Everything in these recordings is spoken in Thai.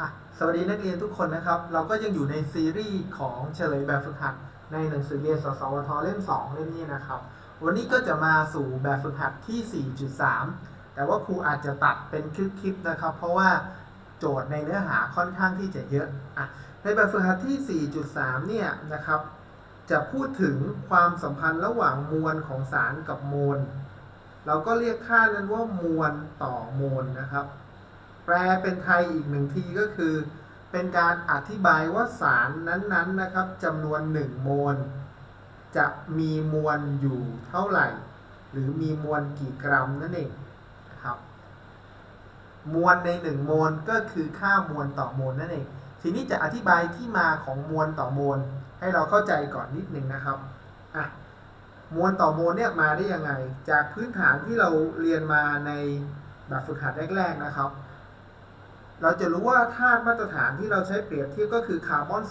อะสวัสดีนักเรียนทุกคนนะครับ เราก็ยังอยู่ในซีรีส์ของเฉลยแบบฝึกหัด ในหนังสือเรียนสสวทเล่ม 2 เล่มนี้นะครับ วันนี้ก็จะมาสู่แบบฝึกหัดที่ 4.3 แต่ว่าครูอาจจะตัดเป็นคลิปๆนะครับ เพราะว่าโจทย์ในเนื้อหาค่อนข้างที่จะเยอะอะในแบบฝึกหัดที่ 4.3 เนี่ยนะครับ จะพูดถึงความสัมพันธ์ระหว่างมวลของสารกับโมล เราก็เรียกค่านั้นว่ามวลต่อโมลนะครับ แปลเป็นไทยอีกหนึ่งทีก็คือ เป็นการอธิบายว่าสารนั้นๆนะครับจำนวน1โมลจะมีมวลอยู่เท่าไหร่ หรือมีมวลกี่กรัมนั่นเองนะครับมวลใน1โมลก็คือค่ามวลต่อโมลนั่นเองทีนี้จะอธิบายที่มาของมวลต่อโมลให้เราเข้าใจก่อนนิดนึงนะครับอะมวลต่อโมลเนี่ยมาได้ยังไง จากพื้นฐานที่เราเรียนมาในแบบฝึกหัดแรก ๆ นะครับ เราจะรู้ว่าธาตุมาตรฐานที่เราใช้เปรียบเทียบก็คือคาร์บอน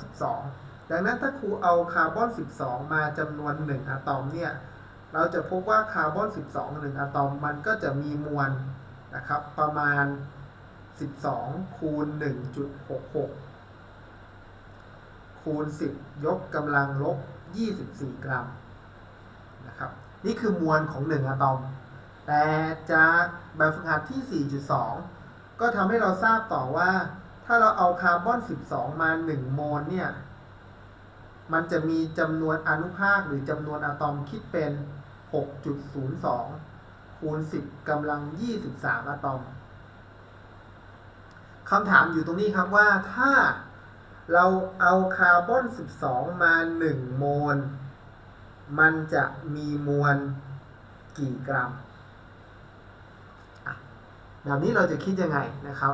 12 ดังนั้นถ้าครูเอาคาร์บอน 12 มาจำนวน 1 อะตอมเนี่ย เราจะพบว่าคาร์บอน 12 1 อะตอมมันก็จะมีมวลนะครับประมาณ 12 คูณ 1.66 คูณ 10 ยกกำลังลบ 24 กรัมนะครับ นี่คือมวลของ 1 อะตอม แต่จากแบบฝึกหัดที่ 4.2 ก็ทำให้เราทราบต่อว่า ถ้าเราเอาคาร์บอน 12 มา 1 โมลเนี่ย มันจะมีจำนวนอนุภาคหรือจำนวนอะตอมคิดเป็น 6.02 คูณ 10กำลัง 23 อะตอมคำถามอยู่ตรงนี้ครับว่าถ้าเราเอาคาร์บอน 12 มา 1 โมล มันจะมีมวลกี่กรัม แบบนี้เราจะคิดยังไงนะครับ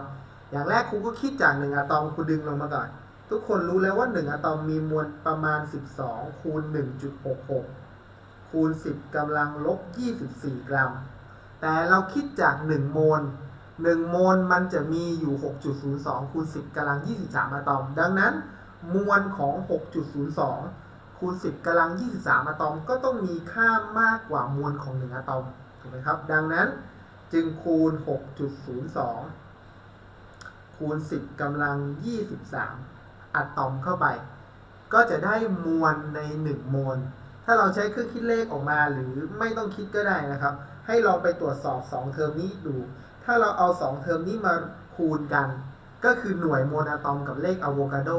อย่างแรกครูก็คิดจาก1อะตอมครูดึงลงมาก่อน ทุกคนรู้แล้วว่า 1อะตอมมีมวลประมาณ 12 คูณ 1.66 คูณ 10กำลังลบ 24 กรัม แต่เราคิดจาก 1 โมล 1 โมลมันจะมีอยู่ 6.02 คูณ 10กำลัง 23 อะตอม ดังนั้น มวลของ 6.02 คูณ 10กำลัง 23 อะตอม ก็ต้องมีค่ามากกว่ามวลของ 1 อะตอม ถูกไหมครับ ดังนั้น จึงคูณ 6.02 คูณ 10กำลัง 23 อะตอมเข้าไป ก็จะได้มวลใน1โมลถ้าเราใช้เครื่องคิดเลขออกมาหรือไม่ต้องคิดก็ได้นะครับ ให้ลองไปตรวจสอบ 2 เทอมนี้ดู ถ้าเราเอา 2 เทอมนี้มาคูณกัน ก็คือหน่วยโมลอะตอมกับเลขอะโวคาโด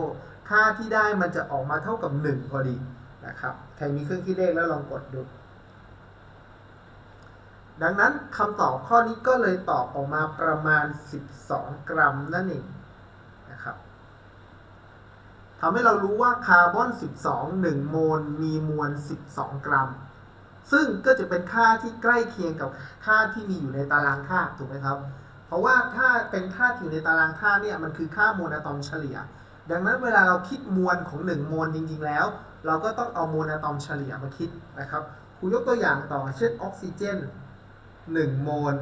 ค่าที่ได้มันจะออกมาเท่ากับ 1 พอดีนะครับ ใครมีเครื่องคิดเลขแล้วลองกดดู ดังนั้นคำตอบข้อนี้ก็เลยตอบออกมาประมาณ 12 กรัมนั่นเองนะครับทำให้เรารู้ว่าคาร์บอน 12 1 โมล มีมวล 12 กรัม ซึ่งก็จะเป็นค่าที่ใกล้เคียงกับค่าที่มีอยู่ในตารางธาตุถูกไหมครับ เพราะว่าถ้าเป็นค่าที่อยู่ในตารางธาตุเนี่ยมันคือค่ามวลอะตอมเฉลี่ย ดังนั้นเวลาเราคิดมวลของ 1 โมลจริง ๆ แล้ว เราก็ต้องเอามวลอะตอมเฉลี่ยมาคิดนะครับครูยกตัวอย่างต่อเช่นออกซิเจน 1 โมล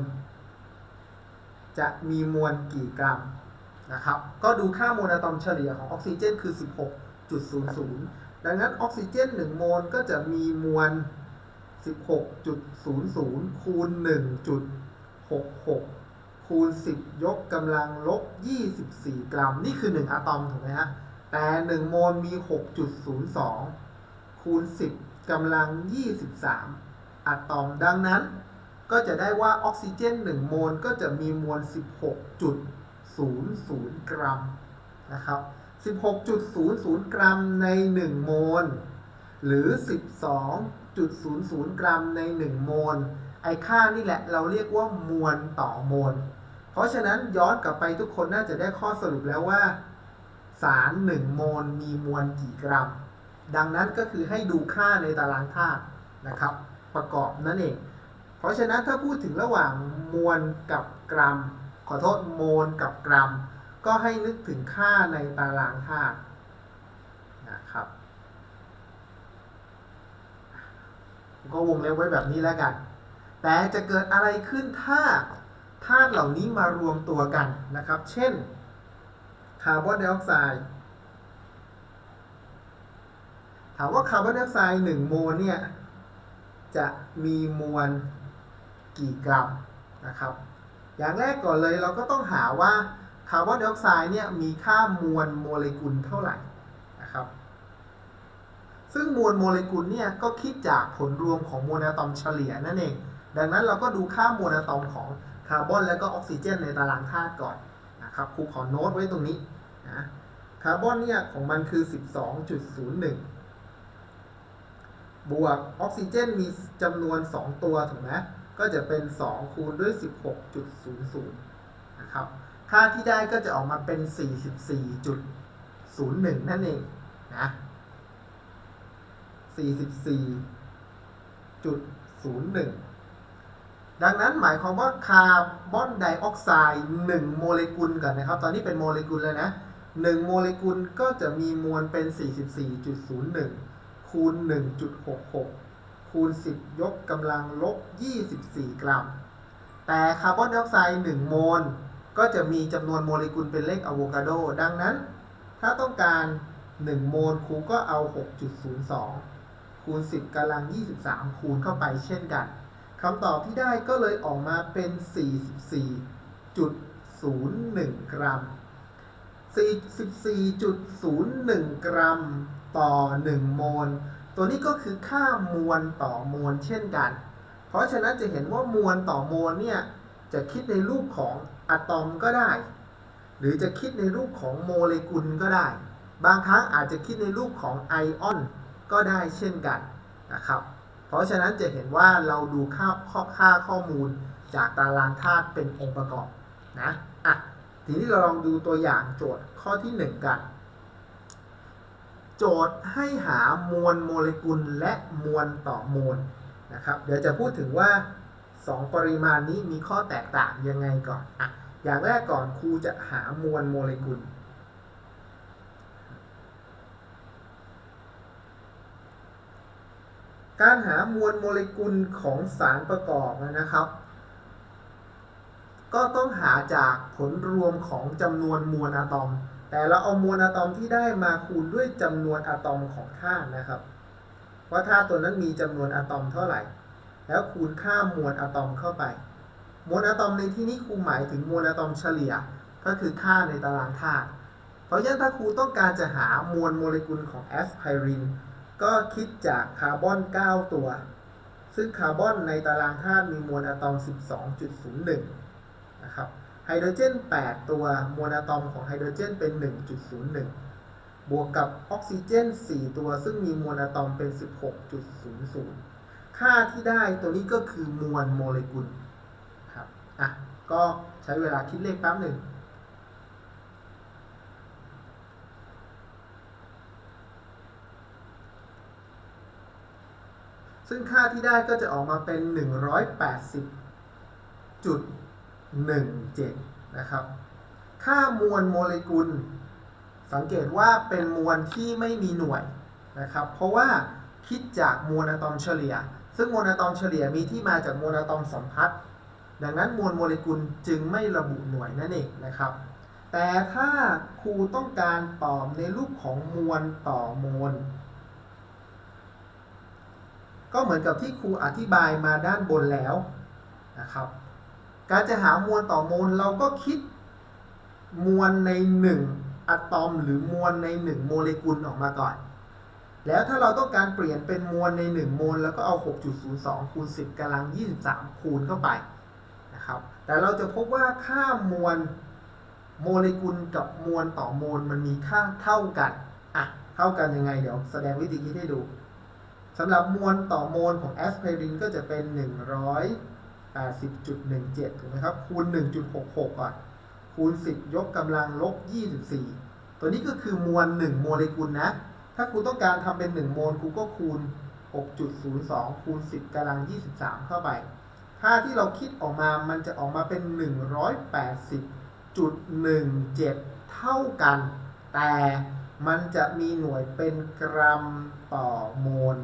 จะมีมวลกี่กรัมนะครับ ก็ดูค่าโมลอะตอมเฉลี่ยของออกซิเจนคือ 16.00 ดังนั้นออกซิเจน 1 โมลก็จะมีมวล 16.00 คูณ 1.66 คูณ 10 ยกกำลังลบ 24 กรัม นี่คือ 1 อะตอมถูกไหมฮะ แต่ 1 โมลมี 6.02 คูณ 10กำลัง 23 อะตอม ดังนั้น ก็จะได้ว่าออกซิเจน 1 โมลก็จะมีมวล 16.00 กรัมนะครับ 16.00 กรัมใน 1 โมล หรือ 12.00 กรัมใน 1 โมล ไอค่านี่แหละเราเรียกว่ามวลต่อโมล เพราะฉะนั้นย้อนกลับไปทุกคนน่าจะได้ข้อสรุปแล้วว่า สาร 1 โมลมีมวลกี่กรัม ดังนั้นก็คือให้ดูค่าในตารางธาตุนะครับ ประกอบนั่นเอง เพราะฉะนั้นถ้าพูดถึงระหว่างมวลกับกรัม ขอโทษโมลกับกรัม ก็ให้นึกถึงค่าในตารางธาตุนะครับก็วงเล็บไว้แบบนี้แล้วกัน แต่จะเกิดอะไรขึ้นถ้าธาตุเหล่านี้มารวมตัวกันนะครับ เช่นคาร์บอนไดออกไซด์ ถามว่าคาร์บอนไดออกไซด์1โมลเนี่ย จะมีมวล กี่กรัมนะครับ อย่างแรกก่อนเลยเราก็ต้องหาว่าคาร์บอนไดออกไซด์เนี่ยมีค่ามวลโมเลกุลเท่าไหร่นะครับ ซึ่งมวลโมเลกุลเนี่ยก็คิดจากผลรวมของมวลอะตอมเฉลี่ยนั่นเอง ดังนั้นเราก็ดูค่ามวลอะตอมของคาร์บอนและก็ออกซิเจนในตารางธาตุก่อนนะครับครูขอโน้ตไว้ตรงนี้นะคาร์บอนเนี่ยของมันคือ 12.01 บวกออกซิเจนมีจำนวน 2 ตัวถูกไหม ก็จะเป็น 2 คูณด้วย 16.00 นะครับ ค่าที่ได้ก็จะออกมาเป็น 44.01 นั่นเองนะ44.01 ดังนั้นหมายความว่าคาร์บอนไดออกไซด์1โมเลกุลก่อนนะครับ ตอนนี้เป็นโมเลกุลเลยนะ 1 โมเลกุลก็จะมีมวลเป็น 44.01 คูณ 1.66 คูณ 10 ยกกำลังลบ 24 กรัม แต่คาร์บอนไดออกไซด์1โมล ก็จะมีจำนวนโมเลกุลเป็นเลขอะโวคาโด ดังนั้น ถ้าต้องการ 1 โมลครูก็เอา 6.02 คูณ 10กำลัง 23 คูณเข้าไปเช่นกันคำตอบที่ได้ก็เลยออกมาเป็น 44.01 กรัม 44.01 กรัมต่อ 1 โมล ตัวนี้ก็คือค่ามวลต่อมวลเช่นกัน เพราะฉะนั้นจะเห็นว่ามวลต่อมวลเนี่ยจะคิดในรูปของอะตอมก็ได้ หรือจะคิดในรูปของโมเลกุลก็ได้ บางครั้งอาจจะคิดในรูปของไอออนก็ได้เช่นกันนะครับ เพราะฉะนั้นจะเห็นว่าเราดูค่าข้อค่าข้อมูลจากตารางธาตุเป็นองค์ประกอบนะอะทีนี้เราลองดูตัวอย่างโจทย์ข้อที่ 1 กัน โจทย์ให้หามวลโมเลกุลและมวลต่อมวลนะครับ เดี๋ยวจะพูดถึงว่า 2 ปริมาณนี้มีข้อแตกต่างยังไงก่อนอะอย่างแรกก่อนครูจะหามวลโมเลกุล การหามวลโมเลกุลของสารประกอบนะครับ ก็ต้องหาจากผลรวมของจำนวนมวลอะตอม แต่เราเอามวลอะตอมที่ได้มาคูณด้วยจำนวนอะตอมของธาตุนะครับ ว่าธาตุตัวนั้นมีจำนวนอะตอมเท่าไหร่ แล้วคูณค่ามวลอะตอมเข้าไป มวลอะตอมในที่นี้ครูหมายถึงมวลอะตอมเฉลี่ย ก็คือค่าในตารางธาตุ เพราะฉะนั้นถ้าครูต้องการจะหามวลโมเลกุลของแอสไพริน ก็คิดจากคาร์บอน 9 ตัว ซึ่งคาร์บอนในตารางธาตุมีมวลอะตอม 12.01 นะครับ ฮโดรเจน 8 ตัวมวลอะตอมของไฮโดรเจนเป็น 1.01 บวกกับออกซิเจน 4 ตัว ซึ่งมีมวลอะตอมเป็น 16.00 ค่าที่ได้ตัวนี้ก็คือมวลโมเลกุลครับอะก็ใช้เวลาคิดเลขแป๊บหนึ่งซึ่งค่าที่ได้ก็จะออกมาเป็น 17นะครับ ค่ามวลโมเลกุล สังเกตว่าเป็นมวลที่ไม่มีหน่วยนะครับ เพราะว่าคิดจากมวลอะตอมเฉลี่ย ซึ่งมวลอะตอมเฉลี่ยมีที่มาจากมวลอะตอมสัมพัทธ์ดังนั้นมวลโมเลกุลจึงไม่ระบุหน่วยนั่นเองนะครับ แต่ถ้าครูต้องการตอบในรูปของมวลต่อมวลก็เหมือนกับที่ครูอธิบายมาด้านบนแล้วนะครับ การจะหามวลต่อมวลเราก็คิดมวลใน1อะตอมหรือมวลใน1โมเลกุลออกมาก่อน แล้วถ้าเราต้องการเปลี่ยนเป็นมวลใน1โมลแล้วก็เอา 6.02 คูณ 10กำลัง 23 คูณเข้าไปนะครับ แต่เราจะพบว่าค่ามวลโมเลกุลกับมวลต่อมวลมันมีค่าเท่ากันอะเท่ากันยังไงเดี๋ยวแสดงวิธีคิดให้ดูสำหรับมวลต่อมวลของแอสไพรินก็จะเป็น 80.17 ถูกไหมครับ คูณ 1.66 ก่อน คูณ 10 ยกกำลังลบ 24 ตัวนี้ก็คือมวล 1 โมเลกุลนะ ถ้าครูต้องการทำเป็น 1 โมลครูก็คูณ 6.02 คูณ 10กำลัง 23 เข้าไป ค่าที่เราคิดออกมา มันจะออกมาเป็น 180.17 เท่ากัน แต่มันจะมีหน่วยเป็นกรัมต่อโมล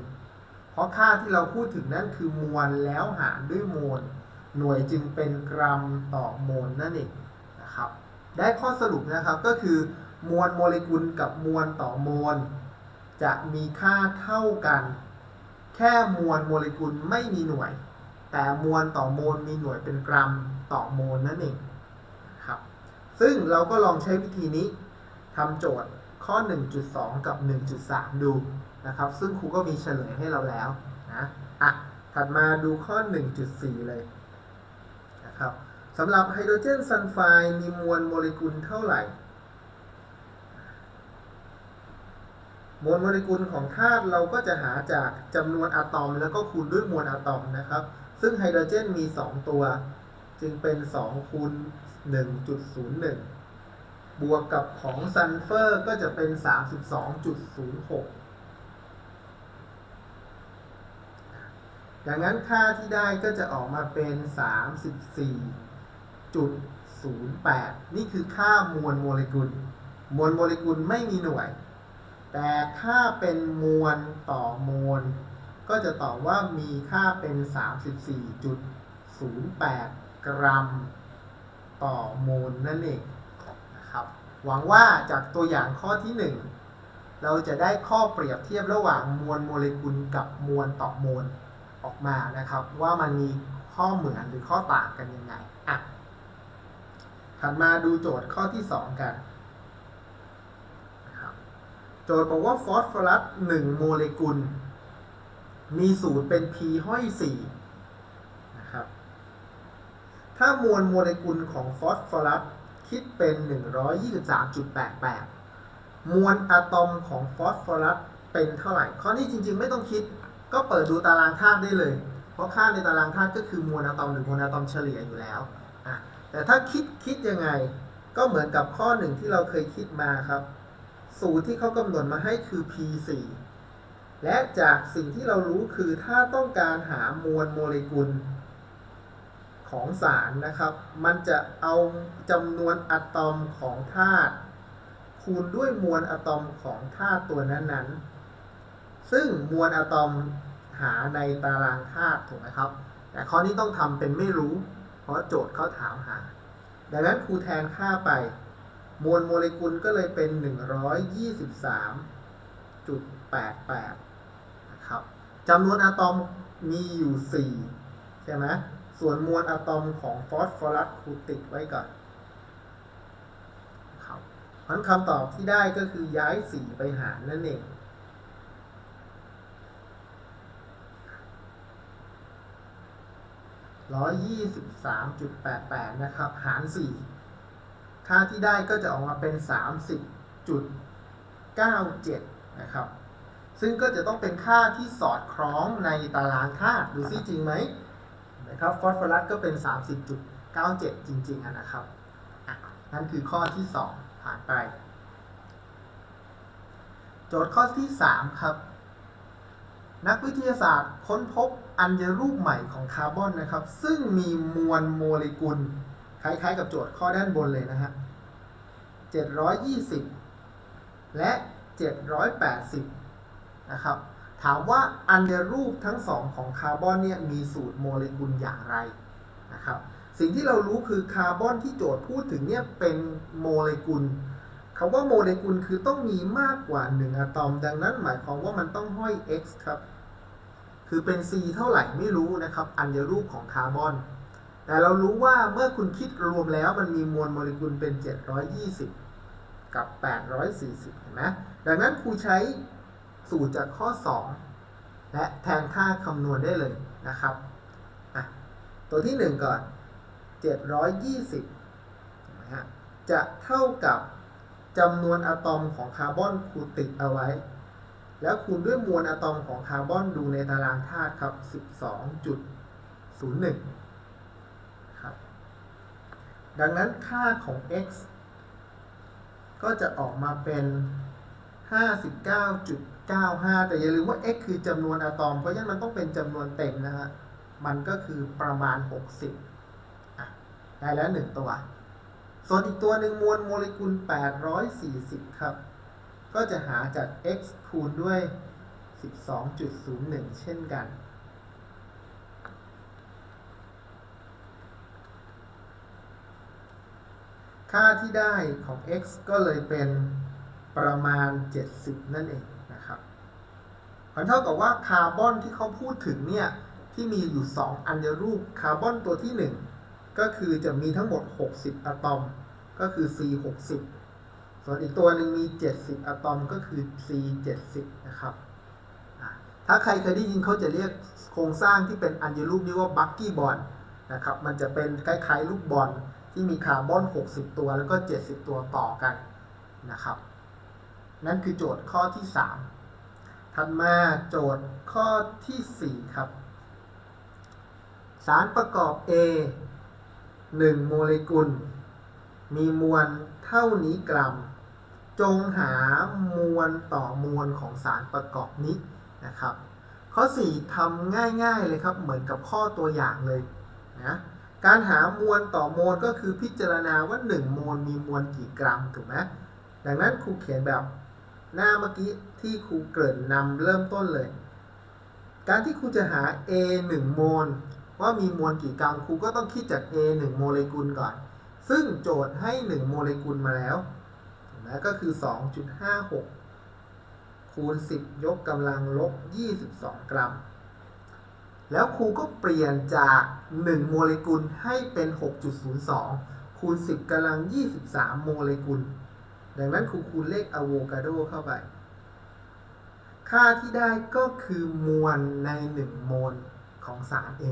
เพราะค่าที่เราพูดถึงนั่นคือมวลแล้วหารด้วยโมล หน่วยจึงเป็นกรัมต่อโมลนั่นเองนะครับ ได้ข้อสรุปนะครับก็คือ มวลโมเลกุลกับมวลต่อโมล จะมีค่าเท่ากัน แค่มวลโมเลกุลไม่มีหน่วย แต่มวลต่อโมลมีหน่วยเป็นกรัมต่อโมลนั่นเองนะครับ ซึ่งเราก็ลองใช้วิธีนี้ทำโจทย์ข้อ 1.2 กับ 1.3 ดูนะครับ ซึ่งครูก็มีเฉลยให้เราแล้วนะ อะ ถัดมาดูข้อ 1.4 เลย ครับสำหรับไฮโดรเจนซัลไฟด์มีมวลโมเลกุลเท่าไหร่ มวลโมเลกุลของธาตุเราก็จะหาจากจำนวนอะตอม แล้วก็คูณด้วยมวลอะตอมนะครับ ซึ่งไฮโดรเจนมี 2 ตัว จึงเป็น2คูณ1.01 บวกกับของซัลเฟอร์ก็จะเป็น 32.06 ดังนั้นค่าที่ได้ก็จะออกมาเป็น 34.08 นี่คือค่ามวลโมเลกุล มวลโมเลกุลไม่มีหน่วย แต่ค่าเป็นมวลต่อมวล ก็จะตอบว่ามีค่าเป็น 34.08 กรัม ต่อโมลนั่นเองนะครับ หวังว่าจากตัวอย่างข้อที่ 1 เราจะได้ข้อเปรียบเทียบระหว่างมวลโมเลกุลกับมวลต่อมวล ออกมานะครับ ว่ามันมีข้อเหมือนหรือข้อต่างกันยังไงอะถัดมาดูโจทย์ข้อที่ 2 กันโจทย์บอกว่าฟอสฟอรัส1โมเลกุล มีสูตรเป็น p ห้อย4นะครับ ถ้ามวลโมเลกุลของฟอสฟอรัสคิดเป็น 123.88 มวลอะตอมของฟอสฟอรัสเป็นเท่าไหร่ ข้อนี้จริงๆไม่ต้องคิด ก็เปิดดูตารางธาตุได้เลย เพราะค่าในตารางธาตุก็คือมวลอะตอมหรือมวลอะตอมเฉลี่ยอยู่แล้วอะแต่ถ้าคิดคิดยังไง ก็เหมือนกับข้อหนึ่งที่เราเคยคิดมาครับ สูตรที่เขากำหนดมาให้คือ P4 และจากสิ่งที่เรารู้คือถ้าต้องการหามวลโมเลกุลของสารนะครับ มันจะเอาจำนวนอะตอมของธาตุคูณด้วยมวลอะตอมของธาตุตัวนั้นๆ ซึ่งมวลอะตอม หาในตารางธาตุถูกไหมครับ แต่ข้อนี้ต้องทำเป็นไม่รู้ เพราะโจทย์เขาถามหา ดังนั้นครูแทนค่าไป มวลโมเลกุลก็เลยเป็น 123.88 นะครับจำนวนอะตอมมีอยู่ 4 ใช่ไหมส่วนมวลอะตอมของฟอสฟอรัสครูติดไว้ก่อนครับเพราะคำตอบที่ได้ก็คือย้าย 4 ไปหารนั่นเอง 123.88 นะครับ หาร 4 ค่าที่ได้ก็จะออกมาเป็น 30.97 นะครับ ซึ่งก็จะต้องเป็นค่าที่สอดคล้องในตารางธาตุดูซิจริงไหมนะครับ ฟอสฟอรัสก็เป็น 30.97 จริง ๆ นะครับ นั่นคือข้อที่ 2 ผ่านไป โจทย์ข้อที่ 3 ครับ นักวิทยาศาสตร์ค้นพบอัญรูปใหม่ของคาร์บอนนะครับ ซึ่งมีมวลโมเลกุล คล้ายๆกับโจทย์ข้อด้านบนเลยนะฮะ 720 และ 780 นะครับ ถามว่าอัญรูปทั้งสองของคาร์บอนเนี่ยมีสูตรโมเลกุลอย่างไรนะครับ สิ่งที่เรารู้คือคาร์บอนที่โจทย์พูดถึงเนี่ยเป็นโมเลกุลคำว่าโมเลกุลคือต้องมีมากกว่า 1อะตอม ดังนั้นหมายความว่ามันต้องห้อย x ครับ คือเป็น c เท่าไหร่ไม่รู้นะครับอัญรูปของคาร์บอน แต่เรารู้ว่าเมื่อคุณคิดรวมแล้วมันมีมวลโมเลกุลเป็น 720 กับ 840 เห็นไหมดังนั้นครูใช้สูตรจากข้อ 2 และแทนค่าคำนวณได้เลยนะครับ ตัวที่ 1 ก่อน 720นะฮะจะเท่ากับจำนวนอะตอมของคาร์บอนครูติดเอาไว้ แล้วคูณด้วยมวลอะตอมของคาร์บอนดูในตารางธาตุครับ 12.01 ครับ ดังนั้นค่าของ x ก็จะออกมาเป็น 59.95 แต่อย่าลืมว่า x คือจำนวนอะตอม เพราะฉะนั้นมันต้องเป็นจำนวนเต็มนะฮะ มันก็คือประมาณ 60อะได้แล้ว 1 ตัว ส่วนอีกตัวหนึ่งมวลโมเลกุล 840 ครับ ก็จะหาจาก x คูณด้วย 12.01 เช่นกัน ค่าที่ได้ของ x ก็เลยเป็นประมาณ 70 นั่นเองนะครับมันเท่ากับว่าคาร์บอนที่เขาพูดถึงเนี่ยที่มีอยู่ 2 อัญรูปคาร์บอนตัวที่ 1 ก็คือจะมีทั้งหมด 60 อะตอม ก็คือ C 60 ส่วนอีกตัวหนึ่งมี 70 อะตอมก็คือ C 70 นะครับ ถ้าใครเคยได้ยินเขาจะเรียกโครงสร้างที่เป็นอัญรูปนี้ว่าบักกี้บอลนะครับ มันจะเป็นคล้ายๆ ลูกบอลที่มีคาร์บอน 60 ตัวแล้วก็ 70 ตัวต่อกันนะครับ นั่นคือโจทย์ข้อที่ 3 ถัดมาโจทย์ข้อทีสี่4 ครับ สารประกอบ A 1 โมเลกุล มีมวลเท่านี้กรัม จงหามวลต่อมวลของสารประกอบนี้นะครับ ข้อ 4ทำง่ายๆเลยครับเหมือนกับข้อตัวอย่างเลยนะการหามวลต่อมวลก็คือพิจารณาว่า1โมลมีมวลกี่กรัมถูกไหมดังนั้นครูเขียนแบบหน้าเมื่อกี้ที่ครูเกริ่นนำเริ่มต้นเลย การที่ครูจะหา A 1 โมล ว่ามีมวลกี่กรัมครูก็ต้องคิดจาก A 1 โมเลกุลก่อน ซึ่งโจทย์ให้ 1 โมเลกุลมาแล้วเห็นไหมก็คือ 2.56 คูณ 10 ยกกำลังลบ 22 กรัม แล้วครูก็เปลี่ยนจาก 1 โมเลกุลให้เป็น 6.02 คูณ 10กำลัง 23 โมเลกุล ดังนั้นครูคูณเลขอะโวคาโดเข้าไป ค่าที่ได้ก็คือมวลใน 1 โมลของสาร A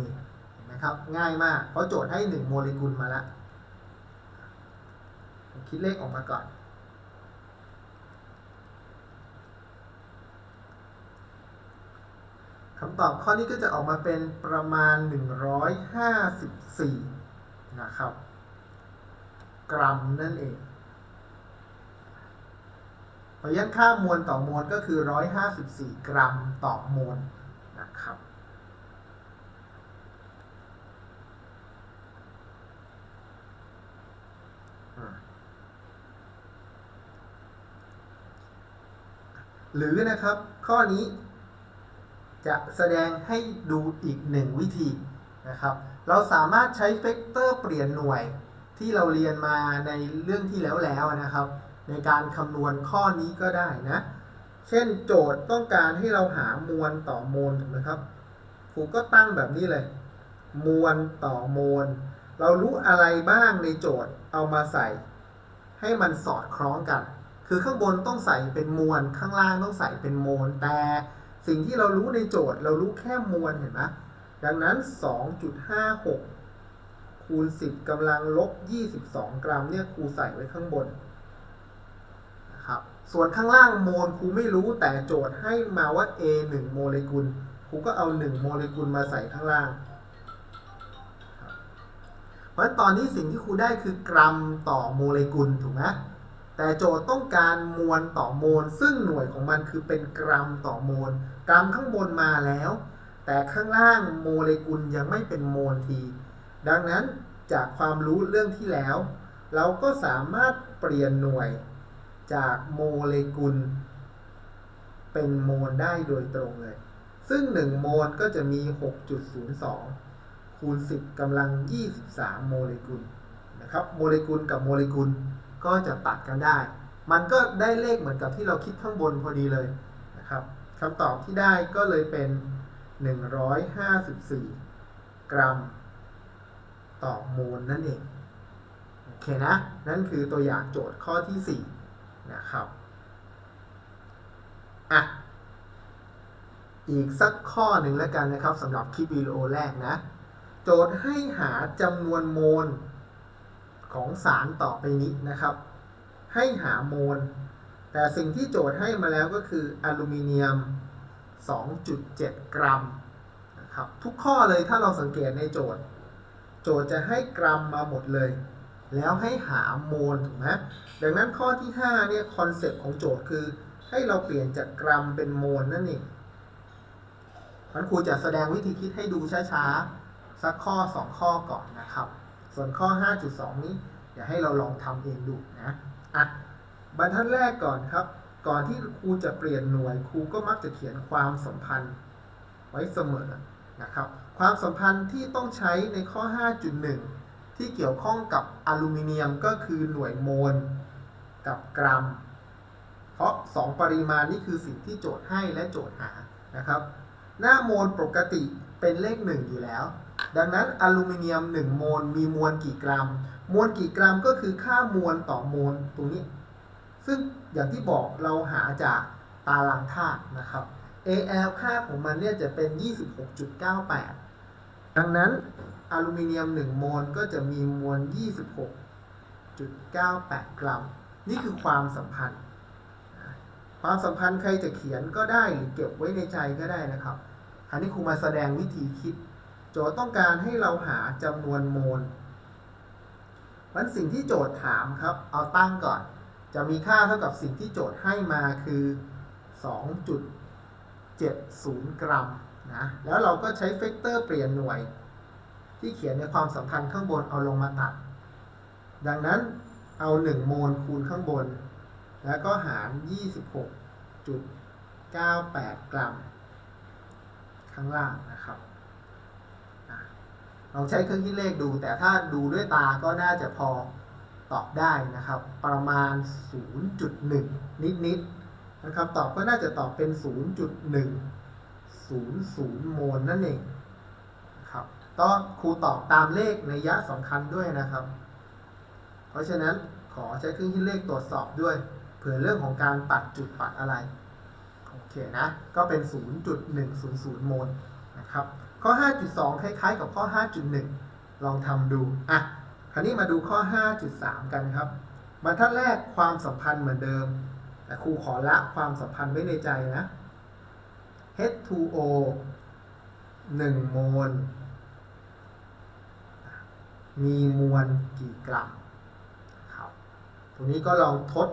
เห็นไหมครับ ง่ายมาก เพราะโจทย์ให้ 1 โมเลกุลมาแล้ว คิดเลขออกมาก่อน คำตอบข้อนี้ก็จะออกมาเป็นประมาณ 154 นะครับ กรัมนั่นเองเพราะฉะนั้นค่ามวลต่อมวลก็คือ 154 กรัมต่อมวลนะครับ หรือนะครับข้อนี้จะแสดงให้ดูอีกหนึ่งวิธีนะครับ เราสามารถใช้เฟกเตอร์เปลี่ยนหน่วยที่เราเรียนมาในเรื่องที่แล้วแล้วนะครับ ในการคำนวณข้อนี้ก็ได้นะ เช่นโจทย์ต้องการให้เราหามวลต่อโมลถูกไหมครับครูก็ตั้งแบบนี้เลย มวลต่อโมลเรารู้อะไรบ้างในโจทย์เอามาใส่ ให้มันสอดคล้องกัน คือข้างบนต้องใส่เป็นมวล ข้างล่างต้องใส่เป็นโมล แต่สิ่งที่เรารู้ในโจทย์เรารู้แค่มวลเห็นไหมดังนั้น 2.56 คูณ 10กำลังลบ 22 กรัมเนี่ยครูใส่ไว้ข้างบนนะครับ ส่วนข้างล่างโมลครูไม่รู้แต่โจทย์ให้มาว่า A 1 โมเลกุล ครูก็เอา 1 โมเลกุลมาใส่ข้างล่าง เพราะฉะนั้นตอนนี้สิ่งที่ครูได้คือกรัมต่อโมเลกุลถูกไหม แต่โจทย์ต้องการมวลต่อโมล ซึ่งหน่วยของมันคือเป็นกรัมต่อโมล กรัมข้างบนมาแล้ว แต่ข้างล่างโมเลกุลยังไม่เป็นโมลที ดังนั้นจากความรู้เรื่องที่แล้ว เราก็สามารถเปลี่ยนหน่วยจากโมเลกุล เป็นโมลได้โดยตรงเลย ซึ่ง 1 โมลก็จะมี 6.02 คูณ 10กำลัง 23 โมเลกุลนะครับ โมเลกุลกับโมเลกุล ก็จะตัดกันได้ มันก็ได้เลขเหมือนกับที่เราคิดข้างบนพอดีเลยนะครับคำตอบที่ได้ก็เลยเป็น 154 กรัม ต่อโมลนั่นเอง โอเคนะ นั่นคือตัวอย่างโจทย์ข้อที่ 4 นะครับ อะ อีกสักข้อหนึ่งแล้วกันนะครับสำหรับคลิปวิดีโอแรกนะ โจทย์ให้หาจำนวนโมล ของสารต่อไปนี้นะครับ ให้หาโมล แต่สิ่งที่โจทย์ให้มาแล้วก็คืออลูมิเนียม 2.7 กรัมนะครับทุกข้อเลยถ้าเราสังเกตในโจทย์ โจทย์จะให้กรัมมาหมดเลย แล้วให้หาโมลถูกไหมดังนั้นข้อที่ 5 เนี่ยคอนเซปต์ของโจทย์คือ ให้เราเปลี่ยนจากกรัมเป็นโมลนั่นเองมันครูจะแสดงวิธีคิดให้ดูช้าๆ สักข้อ 2 ข้อก่อนนะครับ ส่วนข้อ 5.2 นี้ เดี๋ยวให้เราลองทำเองดูนะอะบรรทัดแรกก่อนครับ ก่อนที่ครูจะเปลี่ยนหน่วยครูก็มักจะเขียนความสัมพันธ์ไว้เสมอนะครับ ความสัมพันธ์ที่ต้องใช้ในข้อ 5.1 ที่เกี่ยวข้องกับอลูมิเนียมก็คือหน่วยโมลกับกรัม เพราะ 2 ปริมาณนี่คือสิ่งที่โจทย์ให้และโจทย์หานะครับ หน้าโมลปกติเป็นเลข 1 อยู่แล้ว ดังนั้นอลูมิเนียม 1 โมลมีมวลกี่กรัม มวลกี่กรัมก็คือค่ามวลต่อโมลตรงนี้ ซึ่งอย่างที่บอกเราหาจากตารางธาตุนะครับ AL ค่าของมันเนี่ยจะเป็น 26.98 ดังนั้นอลูมิเนียม 1 โมลก็จะมีมวล 26.98 กรัม นี่คือความสัมพันธ์ ความสัมพันธ์ใครจะเขียนก็ได้หรือเก็บไว้ในใจก็ได้นะครับ อันนี้ครูมาแสดงวิธีคิด โจทย์ต้องการให้เราหาจำนวนโมลมันสิ่งที่โจทย์ถามครับ เอาตั้งก่อน จะมีค่าเท่ากับสิ่งที่โจทย์ให้มาคือ 2.70 กรัมนะ แล้วเราก็ใช้เฟกเตอร์เปลี่ยนหน่วย ที่เขียนในความสัมพันธ์ข้างบนเอาลงมาตัด ดังนั้นเอา 1 โมลคูณข้างบน แล้วก็หาร 26.98 กรัม ข้างล่างนะครับ ลองใช้เครื่องคิดเลขดู แต่ถ้าดูด้วยตาก็น่าจะพอตอบได้นะครับ ประมาณ 0.1 นิดๆนะครับตอบก็น่าจะตอบเป็น 0.100โมลนั่นเองนะครับต้องครูตอบตามเลขในยะสำคัญด้วยนะครับ เพราะฉะนั้นขอใช้เครื่องคิดเลขตรวจสอบด้วย เผื่อเรื่องของการปัดจุดปัดอะไร โอเคนะ ก็เป็น 0.100โมลนะครับ ข้อ 5.2 คล้าย ๆ กับข้อ 5.1 ลองทำดู อะ คราวนี้มาดูข้อ 5.3 กันครับ บรรทัดแรกความสัมพันธ์เหมือนเดิม แต่ครูขอละความสัมพันธ์ไว้ในใจนะ H2O 1โมล มีมวลกี่กรัมครับตรงนี้ก็ลองทด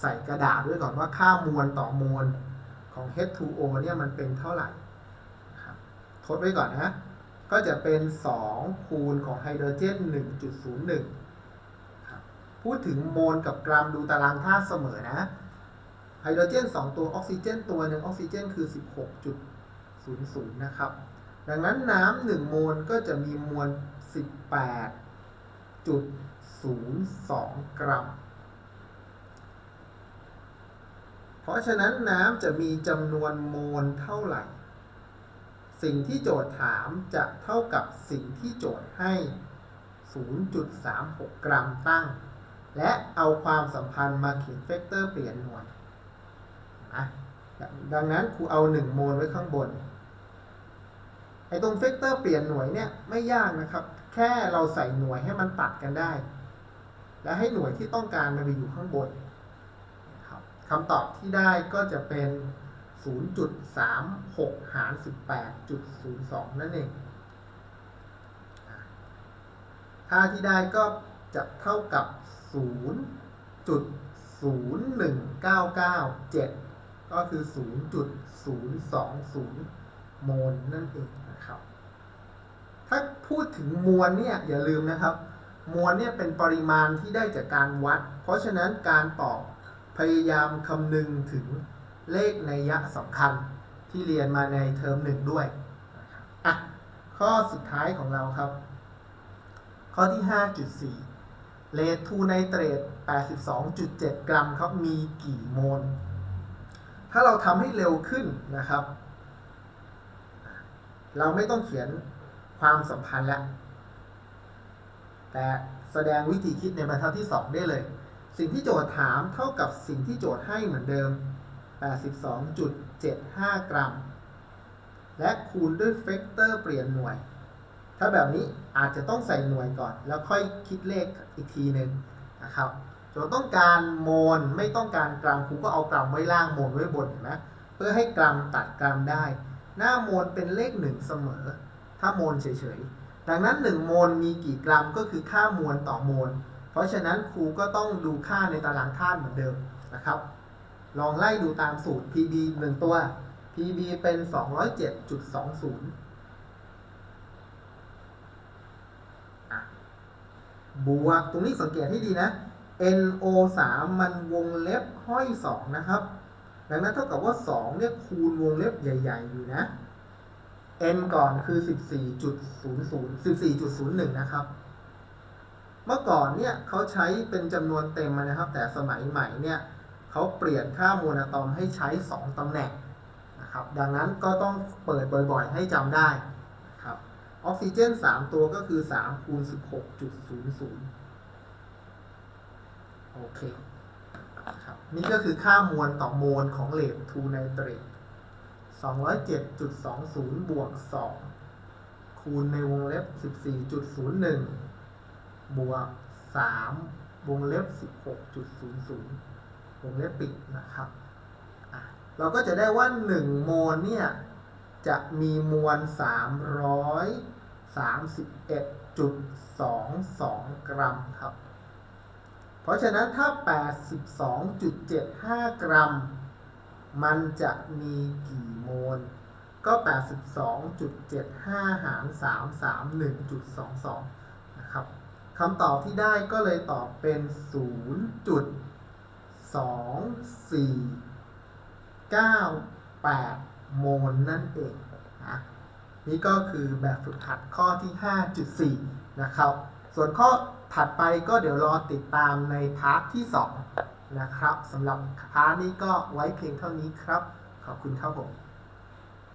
ใส่กระดาษด้วยก่อนว่าค่ามวลต่อมวลของ H2O เนี่ยมันเป็นเท่าไหร่ ทดไว้ก่อนนะ ก็จะเป็น 2 คูณของไฮโดรเจน 1.01ครับพูดถึงโมลกับกรัมดูตารางธาตุเสมอนะ ไฮโดรเจน 2 ตัวออกซิเจนตัวหนึ่งออกซิเจนคือ 16.00 นะครับ ดังนั้นน้ำ1โมลก็จะมีมวล 18.02 กรัม เพราะฉะนั้นน้ำจะมีจำนวนโมลเท่าไหร่ สิ่งที่โจทย์ถามจะเท่ากับสิ่งที่โจทย์ให้ 0.36 กรัมตั้ง และเอาความสัมพันธ์มาเขียนเฟกเตอร์เปลี่ยนหน่วยนะดังนั้นครูเอา 1 โมลไว้ข้างบน ไอ้ตรงเฟกเตอร์เปลี่ยนหน่วยเนี่ยไม่ยากนะครับ แค่เราใส่หน่วยให้มันตัดกันได้ และให้หน่วยที่ต้องการมันไปอยู่ข้างบนครับคำตอบที่ได้ก็จะเป็น0.36 0.36 หาร 18.02 นั่นเอง ค่าที่ได้ก็จะเท่ากับ 0.01997 ก็คือ 0.020 โมลนั่นเองนะครับ ถ้าพูดถึงมวลเนี่ย อย่าลืมนะครับ มวลเนี่ยเป็นปริมาณที่ได้จากการวัด เพราะฉะนั้นการตอบพยายามคำนึงถึง เลขในยะสำคัญที่เรียนมาในเทอมหนึ่งด้วยอะข้อสุดท้ายของเราครับ ข้อที่ 5.4เลทูไนเตรต 82.7 กรัมครับมีกี่โมล ถ้าเราทำให้เร็วขึ้นนะครับ เราไม่ต้องเขียนความสัมพันธ์แล้วแต่แสดงวิธีคิดในบรรทัดที่ 2 ได้เลย สิ่งที่โจทย์ถามเท่ากับสิ่งที่โจทย์ให้เหมือนเดิม 82.75 กรัม และคูณด้วยเฟกเตอร์เปลี่ยนหน่วย ถ้าแบบนี้อาจจะต้องใส่หน่วยก่อน แล้วค่อยคิดเลขอีกทีหนึ่งนะครับจทย์ต้องการโมลไม่ต้องการกรัมครูก็เอากรัมไว้ล่างโมลไว้บนเห็นไหมเพื่อให้กรัมตัดกรัมได้ หน้าโมลเป็นเลขหนึ่งเสมอ ถ้าโมลเฉยๆ ดังนั้น 1 โมลมีกี่กรัมก็คือค่ามวลต่อโมล เพราะฉะนั้นครูก็ต้องดูค่าในตารางธาตุเหมือนเดิมนะครับ ลองไล่ดูตามสูตร PB 1 ตัว PB เป็น 207.20อะบวกตรงนี้สังเกตให้ดีนะ NO 3 มันวงเล็บห้อย 2 นะครับ ดังนั้นเท่ากับว่า 2 เนี่ยคูณวงเล็บใหญ่ ๆ อยู่นะ n ก่อนคือ 14.00 14.01 นะครับ เมื่อก่อนเนี่ยเขาใช้เป็นจำนวนเต็มนะครับ แต่สมัยใหม่เนี่ย เขาเปลี่ยนค่ามวลอะตอมให้ใช้ 2 ตำแหน่งนะครับดังนั้นก็ต้องเปิดบ่อยๆ ให้จำได้นะครับออกซิเจน 3 ตัวก็คือ3คูณ16.00 โอเคครับนี่ก็คือค่ามวลต่อโมลของเหลดทูไนเตรต207.20 บวก 2 คูณในวงเล็บ 14.01 บวก 3 วงเล็บ 16.00 วงเล็บปิดนะครับ เราก็จะได้ว่า 1 โมลเนี่ยจะมีมวล 331.22 กรัมครับ เพราะฉะนั้นถ้า 82.75 กรัม มันจะมีกี่โมล ก็ 82.75 หาร 331.22 นะครับคำตอบที่ได้ก็เลยตอบเป็น องสี่เก้าแปดโมลนั่นเองนะนี่ก็คือแบบฝึกหัดข้อที่ 5.4 นะครับ ส่วนข้อถัดไปก็เดี๋ยวรอติดตามในพาร์ทที่ 2 นะครับสำหรับพาร์ทนี้ก็ไว้เพียงเท่านี้ครับ ขอบคุณครับผม